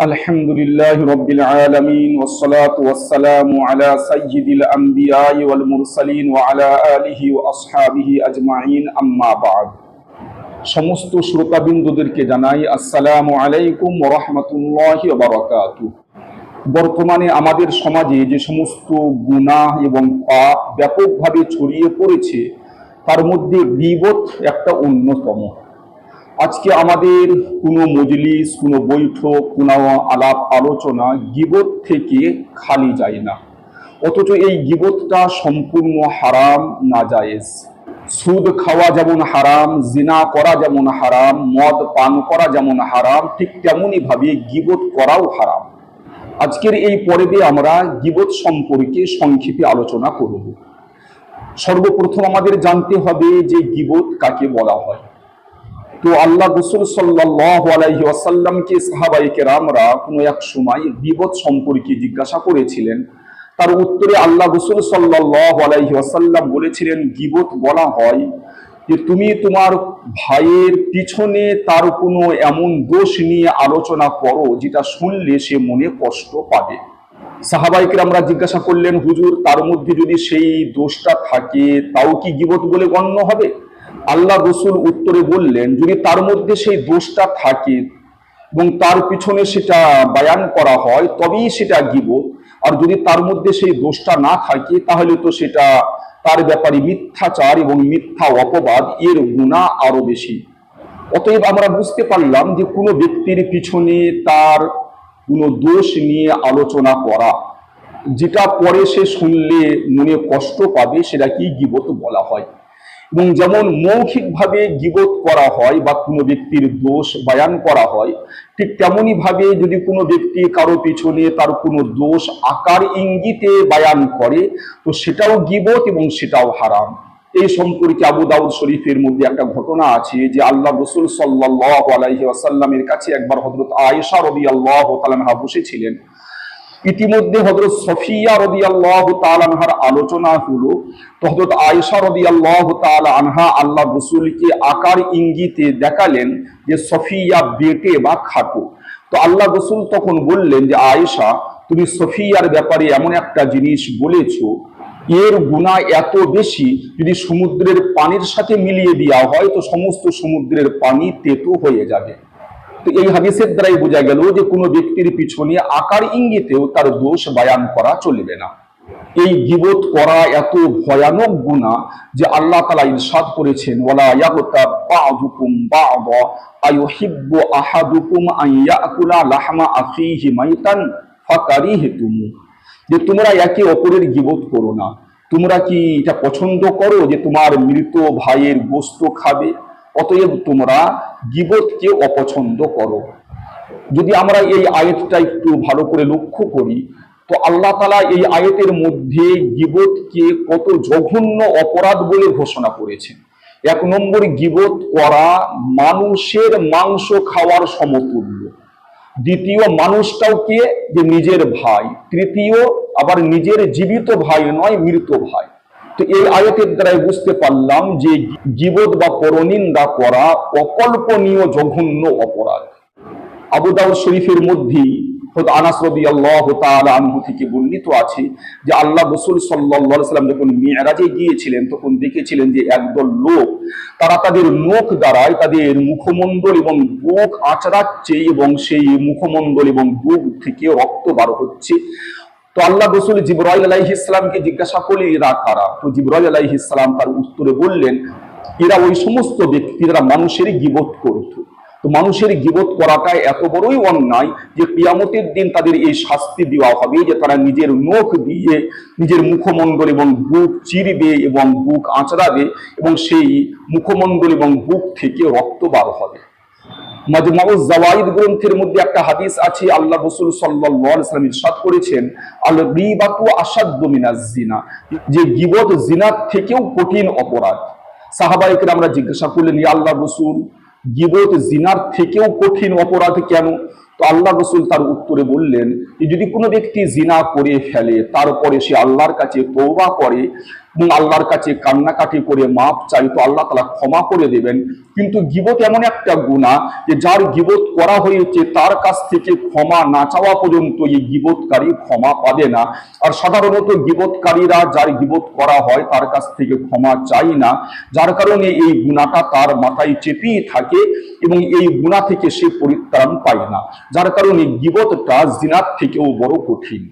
الحمد لله رب العالمين والصلاة والسلام على سيد الأنبياء والمرسلين وعلى آله وأصحابه أجمعين أما بعد সমস্ত শ্রোতাবিন্দুদেরকে জানাই আসসালামু আলাইকুম রহমতুল্লাহ বারাকাতু বর্তমানে আমাদের সমাজে যে সমস্ত গুনাহ এবং পাপ ব্যাপকভাবে ছড়িয়ে পড়েছে তার মধ্যে বিবত একটা অন্যতম আজকে আমাদের কোনো মজলিস, কোনো বৈঠক, কোনো আলাপ আলোচনা গিবত থেকে খালি যায় না। অথচ এই গিবতটা সম্পূর্ণ হারাম না জায়েজ সুদ খাওয়া যেমন হারাম, জিনা করা যেমন হারাম, মদ পান করা যেমন হারাম, ঠিক তেমনই ভাবে গিবত করাও হারাম। আজকের এই পর্বে আমরা গিবত সম্পর্কে সংক্ষেপে আলোচনা করব। সর্বপ্রথম আমাদের জানতে হবে যে গিবত কাকে বলা হয়। তো আল্লাহ রসুল সাল্লাহ আলাইহি ওয়াসাল্লামকে সাহাবাই কেরামরা কোনো এক সময় বিপদ সম্পর্কে জিজ্ঞাসা করেছিলেন। তার উত্তরে আল্লাহ রসুল সাল্লাহ বলেছিলেন গিবত বলা হয় যে তুমি তোমার ভাইয়ের পিছনে তার কোনো এমন দোষ নিয়ে আলোচনা করো যেটা শুনলে সে মনে কষ্ট পাবে। সাহাবাইকে আমরা জিজ্ঞাসা করলেন, হুজুর, তার মধ্যে যদি সেই দোষটা থাকে তাও কি গিবত বলে গণ্য হবে? আল্লাহ রসুল উত্তরে বললেন, যদি তার মধ্যে সেই দোষটা থাকে এবং তার পিছনে সেটা বায়ান করা হয়, তবেই সেটা গিবত আর যদি তার মধ্যে সেই দোষটা না থাকে, তাহলে তো সেটা তার ব্যাপারে মিথ্যাচার এবং মিথ্যা অপবাদ, এর গুণা আরও বেশি। অতএব আমরা বুঝতে পারলাম যে কোনো ব্যক্তির পিছনে তার কোনো দোষ নিয়ে আলোচনা করা, যেটা পরে সে শুনলে মনে কষ্ট পাবে সেটা কি গিবত বলা হয়। এবং যেমন মৌখিকভাবে গিবত করা হয় বা কোনো ব্যক্তির দোষ বায়ান করা হয়, ঠিক তেমনই ভাবে যদি কোনো ব্যক্তি কারও পিছনে তার কোনো দোষ আকার ইঙ্গিতে বায়ান করে, তো সেটাও গিবত এবং সেটাও হারাম। এই সম্পর্কে আবু দাউদ শরীফের মধ্যে একটা ঘটনা আছে যে আল্লাহ রসুল সাল্লাহ আলাইহি আসাল্লামের কাছে একবার হজরত আয়েশা রবি আল্লাহ তালানহা বসেছিলেন। ইতিমধ্যে হজরত সফিয়া রবি আল্লাহ তালানহার আলোচনা হলো তো হজরত আয়েশা রবি আল্লাহ আনহা আল্লাহ রসুলকে আকার ইঙ্গিতে দেখালেন যে সফিয়া বেটে বা খাটো। তো আল্লাহ রসুল তখন বললেন যে, আয়েশা, তুমি সফিয়ার ব্যাপারে এমন একটা জিনিস বলেছ, এর গুণা এত বেশি, যদি সমুদ্রের পানির সাথে মিলিয়ে দেওয়া হয়, তো সমস্ত সমুদ্রের পানি তেতো হয়ে যাবে। তো এই হাদিসের দ্বারাই বোঝা গেল যে কোনো ব্যক্তির পিছনে আকার ইঙ্গিতেও তার দোষ বায়ান করা চলবে না। এই গিবত করা এত ভয়ানক গুণা যে আল্লাহ তালা ইরশাদ করেছেন যে তোমরা একে অপরের গিবত করো না। তোমরা কি এটা পছন্দ করো যে তোমার মৃত ভাইয়ের গোস্ত খাবে? অতএব তোমরা গিবতকে অপছন্দ করো। যদি আমরা এই আয়াতটা একটু ভালো করে লক্ষ্য করি, তো আল্লাহ তালা এই আয়াতের মধ্যে গিবতকে কত জঘন্য অপরাধ বলে ঘোষণা করেছেন। এক নম্বর, গিবত করা মানুষের মাংস খাওয়ার সমতুল্য। দ্বিতীয়, মানুষটাও কে? যে নিজের ভাই। তৃতীয়, আবার নিজের জীবিত ভাই নয়, মৃত ভাই। তো এই আয়তের দ্বারাই বুঝতে পারলাম যে জীবত বা পরনিন্দা করা অকল্পনীয়, জঘন্য অপরাধ। আবু দাউদ শরীফের মধ্যেই আনাস আল্লাহ আনহু থেকে আছে যে আল্লাহ যখন গিয়েছিলেন, তখন দেখেছিলেন যে একদল লোক, তারা তাদের দ্বারায় তাদের মুখমণ্ডল এবং বুক আঁচড়াচ্ছে এবং সেই মুখমণ্ডল এবং বুক থেকে রক্ত বার হচ্ছে। তো আল্লাহ রসুল জিবরাইল আলাইহ ইসলামকে জিজ্ঞাসা করলেন, এরা কারা? তো জিবরাইল আলাইহ ইসলাম তার উত্তরে বললেন, এরা ওই সমস্ত ব্যক্তি যারা মানুষের গিবত করত। তো মানুষের গিবত করাটা এত বড়ই অন্যায় যে কিয়ামতের দিন তাদের এই শাস্তি দেওয়া হবে যে তারা নিজের নখ দিয়ে, নিজের মুখমণ্ডল এবং বুক চিরবে এবং বুক আঁচড়াবে এবং সেই মুখমণ্ডল এবং বুক থেকে রক্ত বার হবে। জাওয়াইদ গ্রন্থের মধ্যে একটা হাদিস আল্লাহ করেছেন জিনা, যে গীবত জিনার থেকেও কঠিন অপরাধ। সাহাবাইকে আমরা জিজ্ঞাসা করলেন, ইয়া আল্লাহ রসুল, গিবত জিনার থেকেও কঠিন অপরাধ কেন? তো আল্লাহ রসুল তার উত্তরে বললেন, যদি কোনো ব্যক্তি জিনা করে ফেলে, তারপরে সে আল্লাহর কাছে তৌবা করে এবং আল্লাহর কাছে কান্নাকাটি করে মাপ চাই তো আল্লাহ তালা ক্ষমা করে দেবেন। কিন্তু গিবত এমন একটা গুণা যে যার গিবত করা হয়েছে, তার কাছ থেকে ক্ষমা না চাওয়া পর্যন্ত এই গিবতকারী ক্ষমা পাবে না। আর সাধারণত গিবতকারীরা যার গিবত করা হয়, তার কাছ থেকে ক্ষমা চাই না। যার কারণে এই গুণাটা তার মাথায় চেপেই থাকে এবং এই গুণা থেকে সে পরিত্রাণ পায় না। যার কারণে গিবতটা জিনার থেকেও বড় কঠিন।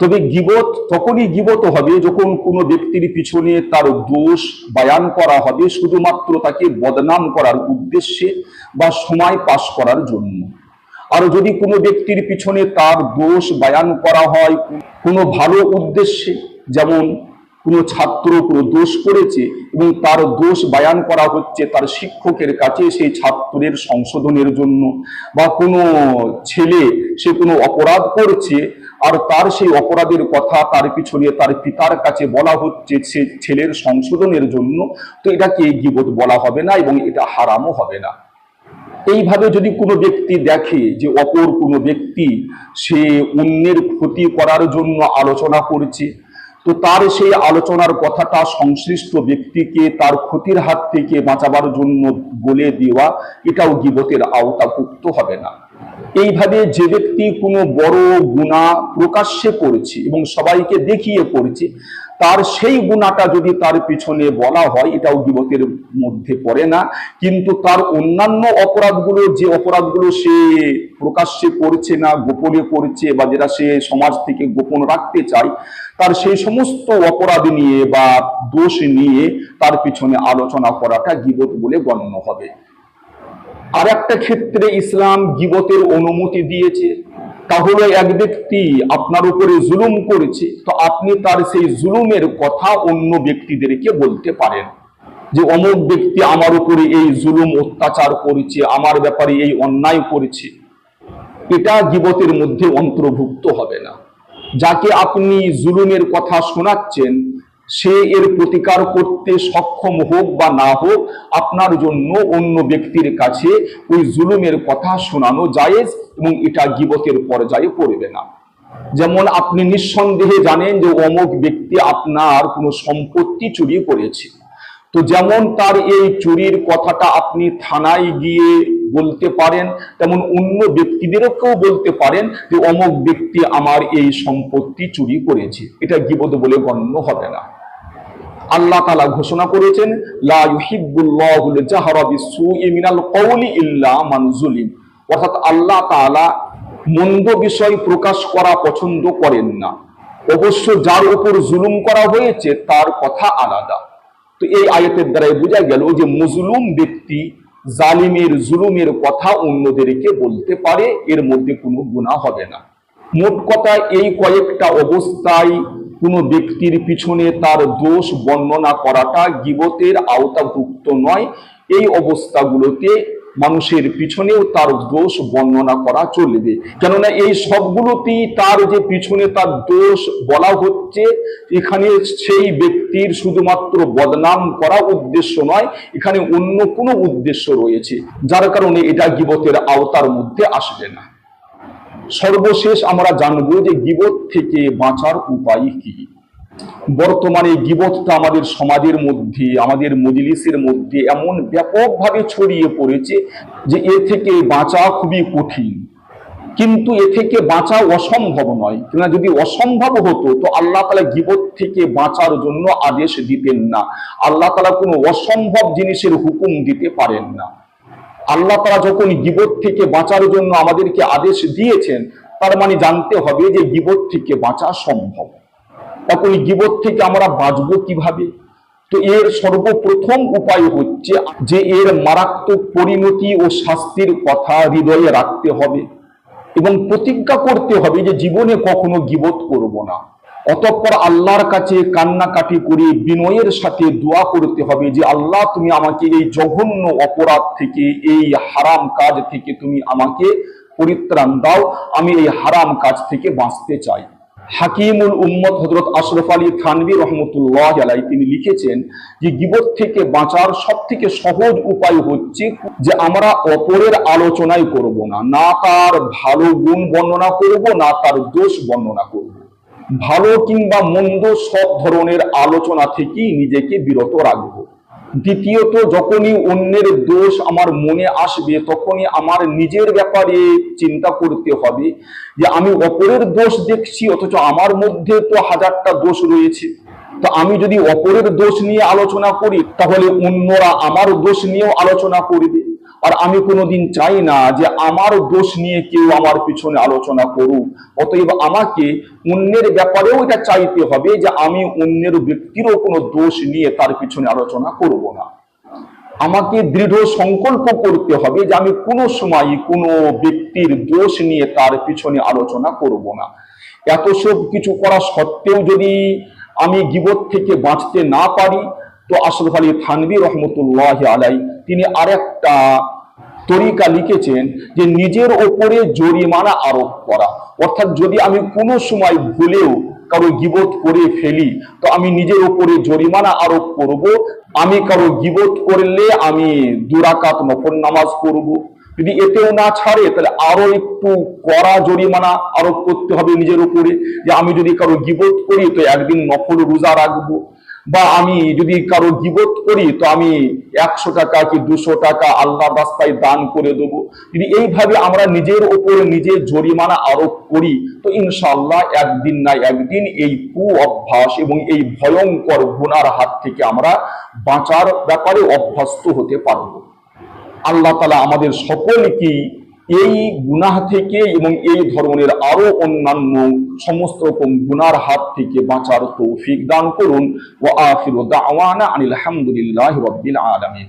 তবে গিবত, তখনই গিবত হবে যখন কোনো ব্যক্তির পিছনে তার দোষ বায়ান করা হবে, শুধুমাত্র তাকে বদনাম করার উদ্দেশ্যে বা সময় পাশ করার জন্য। আর যদি কোনো ব্যক্তির পিছনে তার দোষ বায়ান করা হয় কোনো ভালো উদ্দেশ্যে, যেমন কোনো ছাত্র কোনো দোষ করেছে এবং তার দোষ বায়ান করা হচ্ছে তার শিক্ষকের কাছে সেই ছাত্রের সংশোধনের জন্য, বা কোনো ছেলে সে কোনো অপরাধ করছে আর তার সেই অপরাধের কথা তার পিছনে তার পিতার কাছে বলা হচ্ছে সে ছেলের সংশোধনের জন্য। তো এটাকে গিবত বলা হবে না এবং এটা হারামও হবে না। এইভাবে যদি কোনো ব্যক্তি দেখে যে অপর কোনো ব্যক্তি সে অন্যের ক্ষতি করার জন্য আলোচনা করছে, তো তার সেই আলোচনার কথাটা সংশ্লিষ্ট ব্যক্তিকে তার ক্ষতির হাত থেকে বাঁচাবার জন্য বলে দেওয়া, এটাও গিবতের আওতাভুক্ত হবে না। এইভাবে যে ব্যক্তি কোনো বড় গুণা প্রকাশ্যে করেছে এবং সবাইকে দেখিয়ে করেছে, তার সেই গুণাটা যদি তার পিছনে বলা হয়, এটাও গিবতের মধ্যে পড়ে না। কিন্তু তার অন্যান্য অপরাধগুলো, যে অপরাধগুলো সে প্রকাশ্যে করছে না, গোপনে করছে বা যেটা সে সমাজ থেকে গোপন রাখতে চায়, তার সেই সমস্ত অপরাধ নিয়ে বা দোষ নিয়ে তার পিছনে আলোচনা করাটা গিবত বলে গণ্য হবে। আর একটা ক্ষেত্রে ইসলাম গিবতের অনুমতি দিয়েছে। তাহলে এক ব্যক্তি আপনার উপরে জুলুম করেছে, তো আপনি তার সেই জুলুমের কথা অন্য ব্যক্তিদেরকে বলতে পারেন যে, অমুক ব্যক্তি আমার উপরে এই জুলুম অত্যাচার করেছে, আমার ব্যাপারে এই অন্যায় করেছে। এটা গিবতের মধ্যে অন্তর্ভুক্ত হবে না। যাকে আপনি জুলুমের কথা শোনাচ্ছেন সে এর প্রতিকার করতে সক্ষম হোক বা না হোক, আপনার জন্য অন্য ব্যক্তির কাছে ওই জুলুমের কথা শোনানো জায়েজ এবং এটা গিবতের পর্যায়ে পড়বে না। যেমন আপনি নিঃসন্দেহে জানেন যে অমুক ব্যক্তি আপনার কোনো সম্পত্তি চুরি করেছে। তো যেমন তার এই চুরির কথাটা আপনি থানায় গিয়ে বলতে পারেন, তেমন অন্য ব্যক্তিদেরকেও বলতে পারেন যে অমুক ব্যক্তি আমার এই সম্পত্তি চুরি করেছে। এটা গিবত বলে গণ্য হবে না। আল্লাহ তালা ঘোষণা করেছেন অর্থাৎ আল্লাহ তাআলা মন্দ বিষয় প্রকাশ করা পছন্দ করেন না। অবশ্য যার উপর জুলুম করা হয়েছে, তার কথা আলাদা। তো এই আয়াতের দ্বারাই বোঝা গেল যে মজলুম ব্যক্তি জালিমের, জুলুমের কথা অন্যদেরকে বলতে পারে, এর মধ্যে কোনো গুণা হবে না। মোট কথা, এই কয়েকটা অবস্থায় কোনো ব্যক্তির পিছনে তার দোষ বর্ণনা করাটা গিবতের আওতাভুক্ত নয়। এই অবস্থাগুলোতে মানুষের পিছনেও তার দোষ বর্ণনা করা চলবে। কেননা এই সবগুলোতেই তার যে পিছনে তার দোষ বলা হচ্ছে, এখানে সেই ব্যক্তির শুধুমাত্র বদনাম করা উদ্দেশ্য নয়, এখানে অন্য কোনো উদ্দেশ্য রয়েছে, যার কারণে এটা গিবতের আওতার মধ্যে আসবে না। সর্বশেষ আমরা জানব যে গিবত থেকে বাঁচার উপায় কি। বর্তমানে গিবতটা আমাদের সমাজের মধ্যে, আমাদের মজলিসের মধ্যে এমন ব্যাপকভাবে ছড়িয়ে পড়েছে যে এ থেকে বাঁচা খুবই কঠিন। কিন্তু এ থেকে বাঁচা অসম্ভব নয়। কেননা যদি অসম্ভব হতো, তো আল্লাহ তালা গিবত থেকে বাঁচার জন্য আদেশ দিতেন না। আল্লাহ তালা কোনো অসম্ভব জিনিসের হুকুম দিতে পারেন না। আল্লাহ তারা যখন গিবত থেকে বাঁচার জন্য আমাদেরকে আদেশ দিয়েছেন, তার মানে জানতে হবে যে গিবত থেকে বাঁচা সম্ভব। তখন এই গিবত থেকে আমরা বাঁচবো কীভাবে? তো এর সর্বপ্রথম উপায় হচ্ছে যে এর মারাত্মক পরিণতি ও শাস্তির কথা হৃদয়ে রাখতে হবে এবং প্রতিজ্ঞা করতে হবে যে জীবনে কখনো গিবত করব না। অতঃপর আল্লাহর কাছে কান্নাকাটি করে বিনয়ের সাথে দোয়া করতে হবে যে, আল্লাহ, তুমি আমাকে এই জঘন্য অপরাধ থেকে, এই হারাম কাজ থেকে তুমি আমাকে পরিত্রাণ দাও। আমি এই হারাম কাজ থেকে বাঁচতে চাই। হাকিমুল উম্মত হজরত আশরফ আলী থানবী রহমতুল্লাহ আলাই তিনি লিখেছেন যে, গিবত থেকে বাঁচার সব থেকে সহজ উপায় হচ্ছে যে, আমরা অপরের আলোচনাই করব না। না তার ভালো গুণ বর্ণনা করব, না তার দোষ বর্ণনা করব। ভালো কিংবা মন্দ সব ধরনের আলোচনা থেকেই নিজেকে বিরত রাখব। দ্বিতীয়ত, যখনই অন্যের দোষ আমার মনে আসবে, তখনই আমার নিজের ব্যাপারে চিন্তা করতে হবে যে আমি অপরের দোষ দেখছি, অথচ আমার মধ্যে তো হাজারটা দোষ রয়েছে। তো আমি যদি অপরের দোষ নিয়ে আলোচনা করি, তাহলে অন্যরা আমার দোষ নিয়েও আলোচনা করবে। আর আমি কোনোদিন চাই না যে আমার দোষ নিয়ে কেউ আমার পিছনে আলোচনা করুক। অতএব আমাকে অন্যের ব্যাপারেও এটা চাইতে হবে যে আমি অন্যের ব্যক্তিরও কোনো দোষ নিয়ে তার পিছনে আলোচনা করব না। আমাকে দৃঢ় সংকল্প করতে হবে যে আমি কোনো সময় কোনো ব্যক্তির দোষ নিয়ে তার পিছনে আলোচনা করব না। এত সব কিছু করা সত্ত্বেও যদি আমি গিবত থেকে বাঁচতে না পারি, তো আশরফ আলী থানবী রহমতুল্লাহ আলাই তিনি আরেকটা তরিকা লিখেছেন যে নিজের ওপরে জরিমানা আরোপ করা। অর্থাৎ যদি আমি কোনো সময় ভুলেও কারও গিবত করে ফেলি, তো আমি নিজের ওপরে জরিমানা আরোপ করব। আমি কারও গিবত করলে আমি দুরাকাত নফল নামাজ পড়ব। যদি এতেও না ছাড়ে, তাহলে আরও একটু কড়া জরিমানা আরোপ করতে হবে নিজের উপরে যে আমি যদি কারও গিবত করি, তো একদিন নফল রোজা রাখব। বা আমি যদি কারও গিবত করি, তো আমি একশো টাকা কি দুশো টাকা আল্লাহ রাস্তায় দান করে দেবো। যদি এইভাবে আমরা নিজের উপরে নিজে জরিমানা আরোপ করি, তো ইনশাল্লাহ একদিন না একদিন এই কু অভ্যাস এবং এই ভয়ঙ্কর গুনার হাত থেকে আমরা বাঁচার ব্যাপারে অভ্যস্ত হতে পারব। আল্লাহ তালা আমাদের সকলকেই এই গুনাহ থেকে এবং এই ধরনের আরও অন্যান্য সমস্ত রকম গুনার হাত থেকে বাঁচার তৌফিক দান করুন। ও আখির দাওয়ানা আনিল আলহামদুলিল্লাহ রব্বিল আলামিন।